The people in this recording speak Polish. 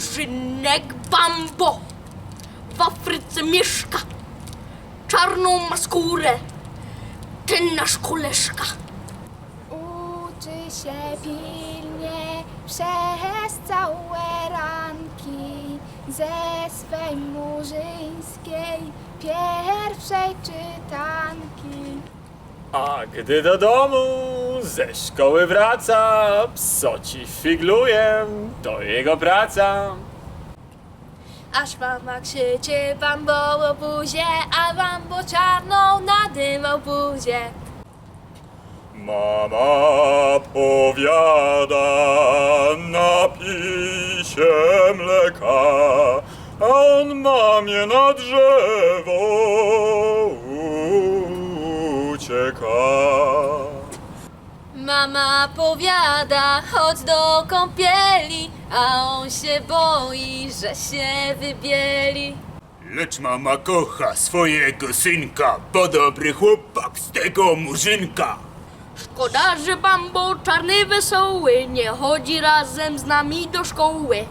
Murzynek Bambo w Afryce mieszka. Czarną ma skórę. Ten nasz koleżka. Uczy się pilnie przez całe ranki ze swej murzyńskiej pierwszej czytanki. A gdy do domu ze szkoły wraca, psoci figluję, to jego praca. Aż mama krzyczy bambo o buzie, a bambo czarną nadymał buzię. Mama powiada, napij się mleka, a on mamie na drzewo ucieka. Mama powiada, chodź do kąpieli, a on się boi, że się wybieli. Lecz mama kocha swojego synka, bo dobry chłopak z tego murzynka. Szkoda, że Bambo czarny wesoły nie chodzi razem z nami do szkoły.